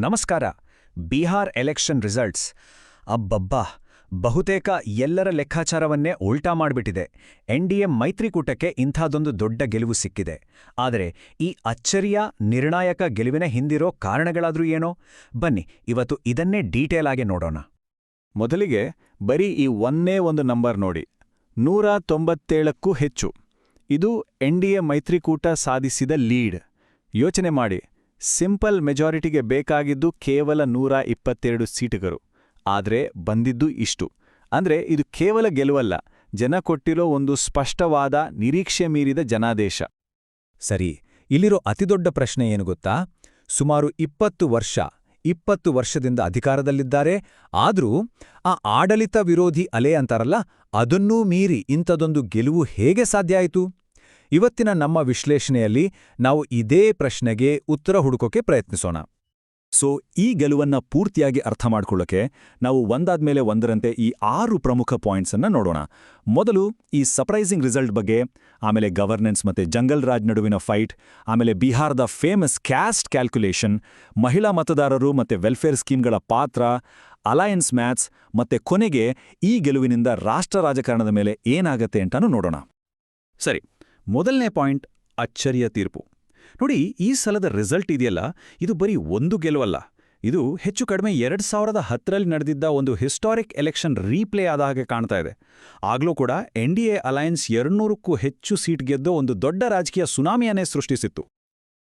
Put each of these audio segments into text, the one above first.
ನಮಸ್ಕಾರ. Bihar election results. ಅಬ್ಬಬ್ಬಾ. ಬಹುತೇಕ ಎಲ್ಲರ ಲೆಕ್ಕಾಚಾರವನ್ನೇ ಉಲ್ಟಾ ಮಾಡಿಬಿಟ್ಟಿದೆ. ಎನ್ಡಿಎ ಮೈತ್ರಿಕೂಟಕ್ಕೆ ಇಂಥದೊಂದು ದೊಡ್ಡ ಗೆಲುವು ಸಿಕ್ಕಿದೆ. ಆದರೆ ಈ ಅಚ್ಚರಿಯ, ನಿರ್ಣಾಯಕ ಗೆಲುವಿನ ಹಿಂದಿರೋ ಕಾರಣಗಳಾದ್ರೂ ಏನೋ? ಬನ್ನಿ, ಇವತ್ತು ಇದನ್ನೇ ಡೀಟೇಲ್ ಆಗಿ ನೋಡೋಣ. ಮೊದಲಿಗೆ ಬರೀ ಈ ಒಂದೇ ಒಂದು ನಂಬರ್ ನೋಡಿ. ನೂರ ತೊಂಬತ್ತೇಳಕ್ಕೂ ಹೆಚ್ಚು. ಇದು ಎನ್ಡಿಎ ಮೈತ್ರಿಕೂಟ ಸಾಧಿಸಿದ ಲೀಡ್. ಯೋಚನೆ ಮಾಡಿ. ಸಿಂಪಲ್ ಮೆಜಾರಿಟಿಗೆ ಬೇಕಾಗಿದ್ದು ಕೇವಲ ನೂರ ಇಪ್ಪತ್ತೆರಡು ಸೀಟುಗಳು. ಆದರೆ ಬಂದಿದ್ದು ಇಷ್ಟು. ಅಂದ್ರೆ ಇದು ಕೇವಲ ಗೆಲುವಲ್ಲ, ಜನ ಕೊಟ್ಟಿರೋ ಒಂದು ಸ್ಪಷ್ಟವಾದ ನಿರೀಕ್ಷೆ ಮೀರಿದ ಜನಾದೇಶ. ಸರಿ, ಇಲ್ಲಿರೋ ಅತಿದೊಡ್ಡ ಪ್ರಶ್ನೆ ಏನು ಗೊತ್ತಾ? ಸುಮಾರು ಇಪ್ಪತ್ತು ವರ್ಷ, ಇಪ್ಪತ್ತು ವರ್ಷದಿಂದ ಅಧಿಕಾರದಲ್ಲಿದ್ದಾರೆ, ಆದರೂ ಆ ಆಡಳಿತ ವಿರೋಧಿ ಅಲೆ ಅಂತಾರಲ್ಲ, ಅದನ್ನೂ ಮೀರಿ ಇಂಥದೊಂದು ಗೆಲುವು ಹೇಗೆ ಸಾಧ್ಯ ಆಯಿತು? ಇವತ್ತಿನ ನಮ್ಮ ವಿಶ್ಲೇಷಣೆಯಲ್ಲಿ ನಾವು ಇದೇ ಪ್ರಶ್ನೆಗೆ ಉತ್ತರ ಹುಡುಕೋಕೆ ಪ್ರಯತ್ನಿಸೋಣ. ಸೊ ಈ ಗೆಲುವನ್ನ ಪೂರ್ತಿಯಾಗಿ ಅರ್ಥ ಮಾಡಿಕೊಳ್ಳೋಕೆ ನಾವು ಒಂದಾದ್ಮೇಲೆ ಒಂದರಂತೆ ಈ ಆರು ಪ್ರಮುಖ ಪಾಯಿಂಟ್ಸನ್ನು ನೋಡೋಣ. ಮೊದಲು ಈ ಸರ್ಪ್ರೈಸಿಂಗ್ ರಿಸಲ್ಟ್ ಬಗ್ಗೆ, ಆಮೇಲೆ ಗವರ್ನೆನ್ಸ್ ಮತ್ತೆ ಜಂಗಲ್ ರಾಜ್ ನಡುವಿನ ಫೈಟ್ ಆಮೇಲೆ ಬಿಹಾರದ ಫೇಮಸ್ ಕ್ಯಾಸ್ಟ್ ಕ್ಯಾಲ್ಕುಲೇಷನ್ ಮಹಿಳಾ ಮತದಾರರು ಮತ್ತೆ ವೆಲ್ಫೇರ್ ಸ್ಕೀಮ್ಗಳ ಪಾತ್ರ ಅಲಯನ್ಸ್ ಮ್ಯಾಥ್ಸ್ ಮತ್ತೆ ಕೊನೆಗೆ ಈ ಗೆಲುವಿನಿಂದ ರಾಷ್ಟ್ರ ರಾಜಕಾರಣದ ಮೇಲೆ ಏನಾಗತ್ತೆ ಅಂತಾನೂ ನೋಡೋಣ. ಸರಿ ಮೊದಲನೇ ಪಾಯಿಂಟ್, ಅಚ್ಚರಿಯ ತೀರ್ಪು. ನೋಡಿ, ಈ ಸಲದ ರಿಸಲ್ಟ್ ಇದೆಯಲ್ಲ, ಇದು ಬರೀ ಒಂದು ಗೆಲುವಲ್ಲ. ಇದು ಹೆಚ್ಚು ಕಡಿಮೆ ಎರಡ್ ಸಾವಿರದ ಹತ್ತರಲ್ಲಿ ನಡೆದಿದ್ದ ಒಂದು ಹಿಸ್ಟಾರಿಕ್ ಎಲೆಕ್ಷನ್ ರೀಪ್ಲೇ ಆದ ಹಾಗೆ ಕಾಣ್ತಾ ಇದೆ. ಆಗ್ಲೂ ಕೂಡ ಎನ್ ಡಿ ಎ ಅಲಯನ್ಸ್ ಎರಡ್ನೂರಕ್ಕೂ ಹೆಚ್ಚು ಸೀಟ್ ಗೆದ್ದು ಒಂದು ದೊಡ್ಡ ರಾಜಕೀಯ ಸುನಾಮಿಯನ್ನೇ ಸೃಷ್ಟಿಸಿತ್ತು.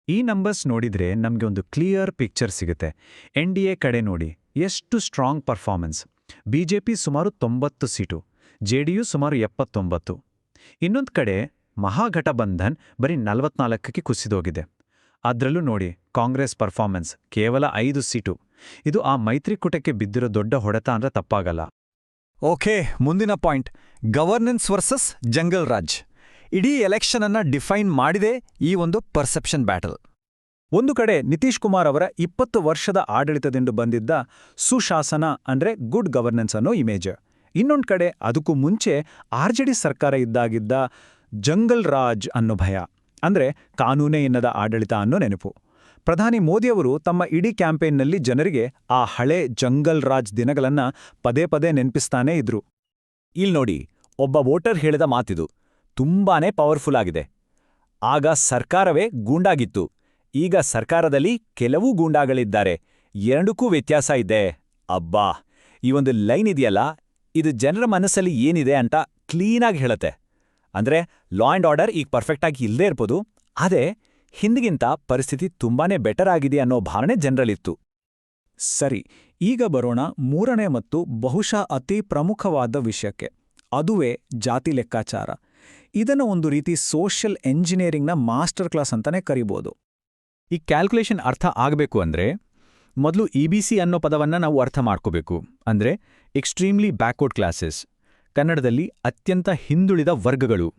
ಈ ನಂಬರ್ಸ್ ನೋಡಿದ್ರೆ ನಮ್ಗೆ ಒಂದು ಕ್ಲಿಯರ್ ಪಿಕ್ಚರ್ ಸಿಗುತ್ತೆ. ಎನ್ ಡಿ ಎ ಕಡೆ ನೋಡಿ, ಎಷ್ಟು ಸ್ಟ್ರಾಂಗ್ ಪರ್ಫಾರ್ಮೆನ್ಸ್. ಬಿಜೆಪಿ ಸುಮಾರು ತೊಂಬತ್ತು ಸೀಟು, ಜೆ ಡಿ ಜೆಡಿಯು ಸುಮಾರು ಎಪ್ಪತ್ತೊಂಬತ್ತು. ಇನ್ನೊಂದು ಕಡೆ ಮಹಾಘಟಬಂಧನ್ ಬರೀ ನಲವತ್ನಾಲ್ಕಕ್ಕೆ ಕುಸಿದೋಗಿದೆ. ಅದ್ರಲ್ಲೂ ನೋಡಿ, ಕಾಂಗ್ರೆಸ್ ಪರ್ಫಾರ್ಮೆನ್ಸ್ ಕೇವಲ ಐದು ಸೀಟು. ಇದು ಆ ಮೈತ್ರಿಕೂಟಕ್ಕೆ ಬಿದ್ದಿರೋ ದೊಡ್ಡ ಹೊಡೆತ ಅಂದ್ರೆ ತಪ್ಪಾಗಲ್ಲ. ಓಕೆ, ಮುಂದಿನ point. Governance versus jungle raj. ಇಡೀ ಎಲೆಕ್ಷನ್ ಅನ್ನ ಡಿಫೈನ್ ಮಾಡಿದೆ ಈ ಒಂದು ಪರ್ಸೆಪ್ಷನ್ ಬ್ಯಾಟಲ್. ಒಂದು ಕಡೆ ನಿತೀಶ್ ಕುಮಾರ್ ಅವರ ಇಪ್ಪತ್ತು ವರ್ಷದ ಆಡಳಿತದಿಂದ ಬಂದಿದ್ದ ಸುಶಾಸನ ಅಂದ್ರೆ ಗುಡ್ ಗವರ್ನೆನ್ಸ್ ಅನ್ನೋ ಇಮೇಜ್. ಇನ್ನೊಂದು ಕಡೆ ಅದಕ್ಕೂ ಮುಂಚೆ ಆರ್ಜೆಡಿ ಸರ್ಕಾರ ಇದ್ದಾಗಿದ್ದ ಜಂಗಲ್ ರಾಜ್ ಅನ್ನೋ ಭಯ. ಅಂದ್ರೆ ಕಾನೂನೇ ಎನ್ನದ ಆಡಳಿತ ಅನ್ನೋ ನೆನಪು. ಪ್ರಧಾನಿ ಮೋದಿಯವರು ತಮ್ಮ ಇಡೀ ಕ್ಯಾಂಪೇನ್ನಲ್ಲಿ ಜನರಿಗೆ ಆ ಹಳೆ ಜಂಗಲ್ ರಾಜ್ ದಿನಗಳನ್ನ ಪದೇ ಪದೇ ನೆನಪಿಸ್ತಾನೇ ಇದ್ರು. ಇಲ್ಲಿ ನೋಡಿ, ಒಬ್ಬ ವೋಟರ್ ಹೇಳಿದ ಮಾತಿದು, ತುಂಬಾನೇ ಪವರ್ಫುಲ್ ಆಗಿದೆ. ಆಗ ಸರ್ಕಾರವೇ ಗೂಂಡಾಗಿತ್ತು. ಈಗ ಸರ್ಕಾರದಲ್ಲಿ ಕೆಲವು ಗೂಂಡಾಗಳಿದ್ದಾರೆ. ಎರಡಕ್ಕೂ ವ್ಯತ್ಯಾಸ ಇದೆ. ಅಬ್ಬಾ! ಈ ಒಂದು ಲೈನ್ ಇದೆಯಲ್ಲ? ಇದು ಜನರ ಮನಸ್ಸಲ್ಲಿ ಏನಿದೆ ಅಂತ ಕ್ಲೀನಾಗಿ ಹೇಳತ್ತೆ. ಅಂದ್ರೆ ಲಾ ಆ್ಯಂಡ್ ಆರ್ಡರ್ ಈಗ ಪರ್ಫೆಕ್ಟಾಗಿ ಇಲ್ಲದೇ ಇರ್ಬೋದು ಅದೇ ಹಿಂದಿಗಿಂತ ಪರಿಸ್ಥಿತಿ ತುಂಬಾನೇ ಬೆಟರ್ ಆಗಿದೆ ಅನ್ನೋ ಭಾವನೆ ಜನರಲ್ಲಿತ್ತು. ಸರಿ, ಈಗ ಬರೋಣ ಮೂರನೇ ಮತ್ತು ಬಹುಶಃ ಅತಿ ಪ್ರಮುಖವಾದ ವಿಷಯಕ್ಕೆ, ಅದುವೇ ಜಾತಿ ಲೆಕ್ಕಾಚಾರ. ಇದನ್ನು ಒಂದು ರೀತಿ ಸೋಷಿಯಲ್ ಎಂಜಿನಿಯರಿಂಗ್ನ ಮಾಸ್ಟರ್ ಕ್ಲಾಸ್ ಅಂತಾನೆ ಕರಿಬೋದು. ಈ ಕ್ಯಾಲ್ಕುಲೇಷನ್ ಅರ್ಥ ಆಗಬೇಕು ಅಂದ್ರೆ, ಮೊದಲು ಸಿ ಅನ್ನೋ ಪದವನ್ನ ನಾವು ಅರ್ಥ ಮಾಡ್ಕೋಬೇಕು. ಅಂದ್ರೆ ಎಕ್ಸ್ಟ್ರೀಮ್ಲಿ ಬ್ಯಾಕ್ವರ್ಡ್ ಕ್ಲಾಸಸ್ ಕನ್ನಡದಲ್ಲಿ ಅತ್ಯಂತ ಹಿಂದುಳಿದ ವರ್ಗಗಳು.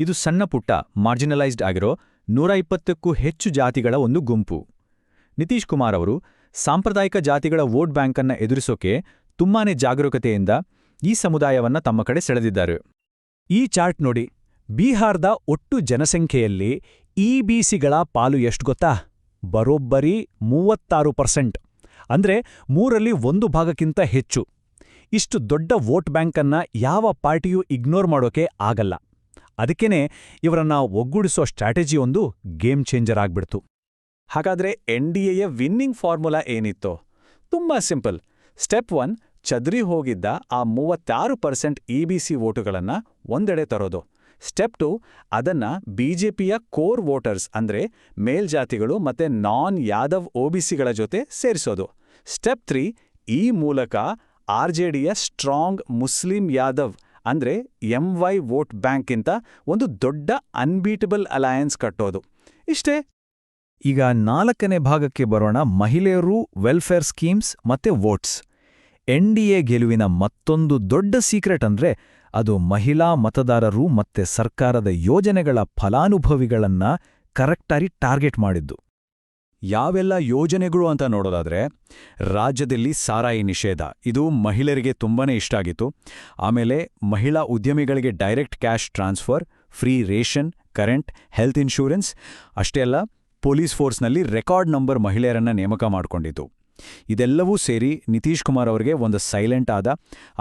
ಇದು ಸಣ್ಣ ಪುಟ್ಟ ಮಾರ್ಜಿನಲೈಸ್ಡ್ ಆಗಿರೋ ನೂರ ಇಪ್ಪತ್ತಕ್ಕೂ ಹೆಚ್ಚು ಜಾತಿಗಳ ಒಂದು ಗುಂಪು. ನಿತೀಶ್ ಕುಮಾರ್ ಅವರು ಸಾಂಪ್ರದಾಯಿಕ ಜಾತಿಗಳ ವೋಟ್ ಬ್ಯಾಂಕನ್ನು ಎದುರಿಸೋಕೆ ತುಂಬಾನೇ ಜಾಗರೂಕತೆಯಿಂದ ಈ ಸಮುದಾಯವನ್ನ ತಮ್ಮ ಕಡೆ ಸೆಳೆದಿದ್ದಾರೆ. ಈ ಚಾರ್ಟ್ ನೋಡಿ, ಬಿಹಾರದ ಒಟ್ಟು ಜನಸಂಖ್ಯೆಯಲ್ಲಿ ಇಬಿಸಿಗಳ ಪಾಲು ಎಷ್ಟು ಗೊತ್ತಾ? ಬರೋಬ್ಬರಿ ಮೂವತ್ತಾರು ಪರ್ಸೆಂಟ್. ಅಂದ್ರೆ ಮೂರಲ್ಲಿ ಒಂದು ಭಾಗಕ್ಕಿಂತ ಹೆಚ್ಚು. ಇಷ್ಟು ದೊಡ್ಡ ವೋಟ್ ಬ್ಯಾಂಕನ್ನು ಯಾವ ಪಾರ್ಟಿಯೂ ಇಗ್ನೋರ್ ಮಾಡೋಕೆ ಆಗಲ್ಲ. ಅದಕ್ಕೇನೆ ಇವರನ್ನ ಒಗ್ಗೂಡಿಸೋ ಸ್ಟ್ರಾಟಜಿಯೊಂದು ಗೇಮ್ ಚೇಂಜರ್ ಆಗ್ಬಿಡ್ತು. ಹಾಗಾದ್ರೆ ಎನ್ ಡಿ ಎಯ ವಿನ್ನಿಂಗ್ ಫಾರ್ಮುಲಾ ಏನಿತ್ತು? ತುಂಬಾ ಸಿಂಪಲ್. ಸ್ಟೆಪ್ ಒನ್, ಚದ್ರಿ ಹೋಗಿದ್ದ ಆ ಮೂವತ್ತಾರು ಪರ್ಸೆಂಟ್ ಇ ಬಿ ಸಿ ವೋಟುಗಳನ್ನ ಒಂದೆಡೆ ತರೋದು. ಸ್ಟೆಪ್ ಟು, ಅದನ್ನ ಪಿಯ ಕೋರ್ ವೋಟರ್ಸ್ ಅಂದ್ರೆ ಮೇಲ್ಜಾತಿಗಳು ಮತ್ತೆ ನಾನ್ ಯಾದವ್ ಒಬಿಸಿಗಳ ಜೊತೆ ಸೇರಿಸೋದು. ಸ್ಟೆಪ್ ತ್ರೀ, ಈ ಮೂಲಕ ಆರ್ಜೆಡಿಯ ಸ್ಟ್ರಾಂಗ್ ಮುಸ್ಲಿಂ ಯಾದವ್ ಅಂದ್ರೆ ಎಂವೈ ವೋಟ್ ಬ್ಯಾಂಕ್ಗಿಂತ ಒಂದು ದೊಡ್ಡ ಅನ್ಬೀಟಬಲ್ ಅಲಯನ್ಸ್ ಕಟ್ಟೋದು. ಇಷ್ಟೇ, ಈಗ ನಾಲ್ಕನೇ ಭಾಗಕ್ಕೆ ಬರೋಣ ಮಹಿಳೆಯರು, ವೆಲ್ಫೇರ್ ಸ್ಕೀಮ್ಸ್ ಮತ್ತೆ ವೋಟ್ಸ್. ಎನ್ ಡಿ ಎ ಗೆಲುವಿನ ಮತ್ತೊಂದು ದೊಡ್ಡ ಸೀಕ್ರೆಟ್ ಅಂದ್ರೆ ಅದು ಮಹಿಳಾ ಮತದಾರರು ಮತ್ತೆ ಸರ್ಕಾರದ ಯೋಜನೆಗಳ ಫಲಾನುಭವಿಗಳನ್ನ ಕರೆಕ್ಟಾಗಿ ಟಾರ್ಗೆಟ್ ಮಾಡಿದ್ದು. ಯಾವೆಲ್ಲ ಯೋಜನೆಗಳು ಅಂತ ನೋಡೋದಾದ್ರೆ, ರಾಜ್ಯದಲ್ಲಿ ಸಾರಾಯಿ ನಿಷೇಧ. ಇದು ಮಹಿಳೆಯರಿಗೆ ತುಂಬಾನೇ ಇಷ್ಟ ಆಗಿತ್ತು. ಆಮೇಲೆ ಮಹಿಳಾ ಉದ್ಯಮಿಗಳಿಗೆ direct cash transfer, free ration, current, health insurance, ಅಷ್ಟೇ ಅಲ್ಲ, ಪೊಲೀಸ್ ಫೋರ್ಸ್ನಲ್ಲಿ ರೆಕಾರ್ಡ್ ನಂಬರ್ ಮಹಿಳೆಯರನ್ನ ನೇಮಕ ಮಾಡಿಕೊಂಡಿತು ಇದೆಲ್ಲವೂ ಸೇರಿ ನಿತೀಶ್ ಕುಮಾರ್ ಅವರಿಗೆ ಒಂದು ಸೈಲೆಂಟ್ ಆದ,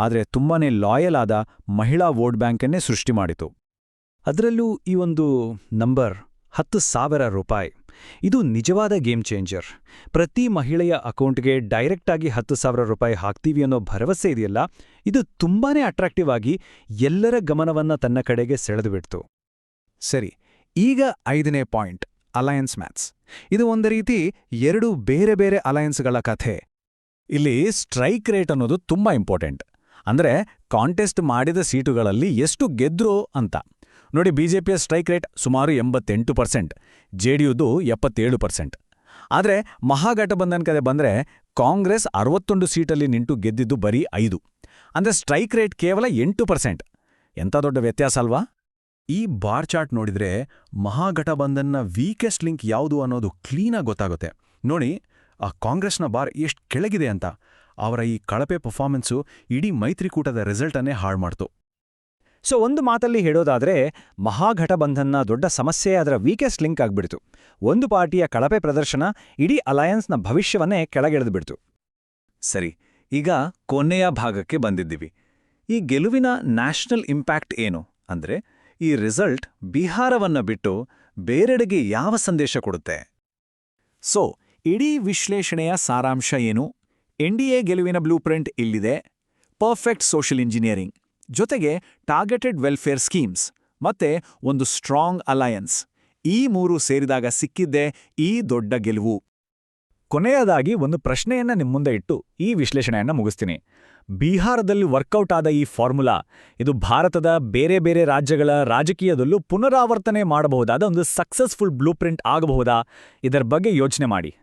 ಆದರೆ ತುಂಬಾನೇ ಲಾಯಲ್ ಆದ ಮಹಿಳಾ ವೋಟ್ ಬ್ಯಾಂಕನ್ನೇ ಸೃಷ್ಟಿ ಮಾಡಿತು ಅದರಲ್ಲೂ ಈ ಒಂದು ನಂಬರ್ ಹತ್ತು ಸಾವಿರ ರೂಪಾಯಿ. ಇದು ನಿಜವಾದ ಗೇಮ್ ಚೇಂಜರ್. ಪ್ರತಿ ಮಹಿಳೆಯ ಅಕೌಂಟ್ಗೆ ಡೈರೆಕ್ಟಾಗಿ ಹತ್ತು ಸಾವಿರ ರೂಪಾಯಿ ಹಾಕ್ತೀವಿ ಅನ್ನೋ ಭರವಸೆ ಇದೆಯಲ್ಲ, ಇದು ತುಂಬಾನೇ ಅಟ್ರಾಕ್ಟಿವ್ ಆಗಿ ಎಲ್ಲರ ಗಮನವನ್ನ ತನ್ನ ಕಡೆಗೆ ಸೆಳೆದುಬಿಡ್ತು ಸರಿ, ಈಗ ಐದನೇ ಪಾಯಿಂಟ್ ಅಲಯನ್ಸ್ ಮ್ಯಾಥ್ಸ್ ಇದು ಒಂದು ರೀತಿ ಎರಡು ಬೇರೆ ಬೇರೆ ಅಲಯನ್ಸ್ಗಳ ಕಥೆ. ಇಲ್ಲಿ ಸ್ಟ್ರೈಕ್ ರೇಟ್ ಅನ್ನೋದು ತುಂಬಾ ಇಂಪಾರ್ಟೆಂಟ್ ಅಂದ್ರೆ ಕಾಂಟೆಸ್ಟ್ ಮಾಡಿದ ಸೀಟುಗಳಲ್ಲಿ ಎಷ್ಟು ಗೆದ್ರೋ ಅಂತ. ನೋಡಿ ಬಿಜೆಪಿಯ ಸ್ಟ್ರೈಕ್ ರೇಟ್ ಸುಮಾರು ಎಂಬತ್ತೆಂಟು ಪರ್ಸೆಂಟ್, ಜೆಡಿಯುದು ಎಪ್ಪತ್ತೇಳು ಪರ್ಸೆಂಟ್. ಆದರೆ ಮಹಾಗಠಬಂಧನ್ ಕಡೆ ಬಂದ್ರೆ ಕಾಂಗ್ರೆಸ್ ಅರವತ್ತೊಂದು ಸೀಟಲ್ಲಿ ನಿಂತು ಗೆದ್ದಿದ್ದು ಬರೀ ಐದು. ಅಂದ್ರೆ ಸ್ಟ್ರೈಕ್ ರೇಟ್ ಕೇವಲ ಎಂಟು ಪರ್ಸೆಂಟ್. ಎಂಥ ದೊಡ್ಡ ವ್ಯತ್ಯಾಸ ಅಲ್ವಾ? ಈ ಬಾರ್ ಚಾರ್ಟ್ ನೋಡಿದ್ರೆ ಮಹಾಗಠಬಂಧನ್ನ ವೀಕೆಸ್ಟ್ ಲಿಂಕ್ ಯಾವುದು ಅನ್ನೋದು ಕ್ಲೀನಾಗಿ ಗೊತ್ತಾಗುತ್ತೆ. ನೋಡಿ, ಆ ಕಾಂಗ್ರೆಸ್ನ ಬಾರ್ ಎಷ್ಟು ಕೆಳಗಿದೆ ಅಂತ. ಅವರ ಈ ಕಳಪೆ ಪರ್ಫಾರ್ಮೆನ್ಸು ಇಡೀ ಮೈತ್ರಿಕೂಟದ ರಿಸಲ್ಟನ್ನೇ ಹಾಳು ಮಾಡ್ತು ಸೊ ಒಂದು ಮಾತಲ್ಲಿ ಹೇಳೋದಾದ್ರೆ, ಮಹಾಘಟಬಂಧನ್ನ ದೊಡ್ಡ ಸಮಸ್ಯೆ ಅದರ ವೀಕೆಸ್ಟ್ ಲಿಂಕ್ ಆಗ್ಬಿಡ್ತು. ಒಂದು ಪಾರ್ಟಿಯ ಕಳಪೆ ಪ್ರದರ್ಶನ ಇಡೀ ಅಲಯನ್ಸ್ನ ಭವಿಷ್ಯವನ್ನೇ ಕೆಳಗೆಳೆದುಬಿಡ್ತು. ಸರಿ, ಈಗ ಕೊನೆಯ ಭಾಗಕ್ಕೆ ಬಂದಿದ್ದೀವಿ. ಈ ಗೆಲುವಿನ ನ್ಯಾಷನಲ್ ಇಂಪ್ಯಾಕ್ಟ್ ಏನು? ಅಂದ್ರೆ, ಈ ರಿಸಲ್ಟ್ ಬಿಹಾರವನ್ನ ಬಿಟ್ಟು ಬೇರೆಡೆಗೆ ಯಾವ ಸಂದೇಶ ಕೊಡುತ್ತೆ? ಸೊ ಇಡೀ ವಿಶ್ಲೇಷಣೆಯ ಸಾರಾಂಶ ಏನು? ಎನ್ಡಿಎ ಗೆಲುವಿನ ಬ್ಲೂ ಪ್ರಿಂಟ್ ಇಲ್ಲಿದೆ. ಪರ್ಫೆಕ್ಟ್ ಸೋಷಿಯಲ್ ಇಂಜಿನಿಯರಿಂಗ್ ಜೊತೆಗೆ ಟಾರ್ಗೆಟೆಡ್ ವೆಲ್ಫೇರ್ ಸ್ಕೀಮ್ಸ್ ಮತ್ತೆ ಒಂದು ಸ್ಟ್ರಾಂಗ್ ಅಲಯನ್ಸ್ ಈ ಮೂರು ಸೇರಿದಾಗ ಸಿಕ್ಕಿದ್ದೇ ಈ ದೊಡ್ಡ ಗೆಲುವು. ಕೊನೆಯದಾಗಿ ಒಂದು ಪ್ರಶ್ನೆಯನ್ನ ನಿಮ್ಮ ಮುಂದೆ ಇಟ್ಟು ಈ ವಿಶ್ಲೇಷಣೆಯನ್ನ ಮುಗಿಸ್ತೀನಿ. ಬಿಹಾರದಲ್ಲಿ ವರ್ಕೌಟ್ ಆದ ಈ ಫಾರ್ಮುಲಾ ಇದು ಭಾರತದ ಬೇರೆ ಬೇರೆ ರಾಜ್ಯಗಳ ರಾಜಕೀಯದಲ್ಲೂ ಪುನರಾವರ್ತನೆ ಮಾಡಬಹುದಾದ ಒಂದು ಸಕ್ಸಸ್ಫುಲ್ ಬ್ಲೂ ಪ್ರಿಂಟ್ ಆಗಬಹುದಾ? ಇದರ ಬಗ್ಗೆ ಯೋಚನೆ ಮಾಡಿ.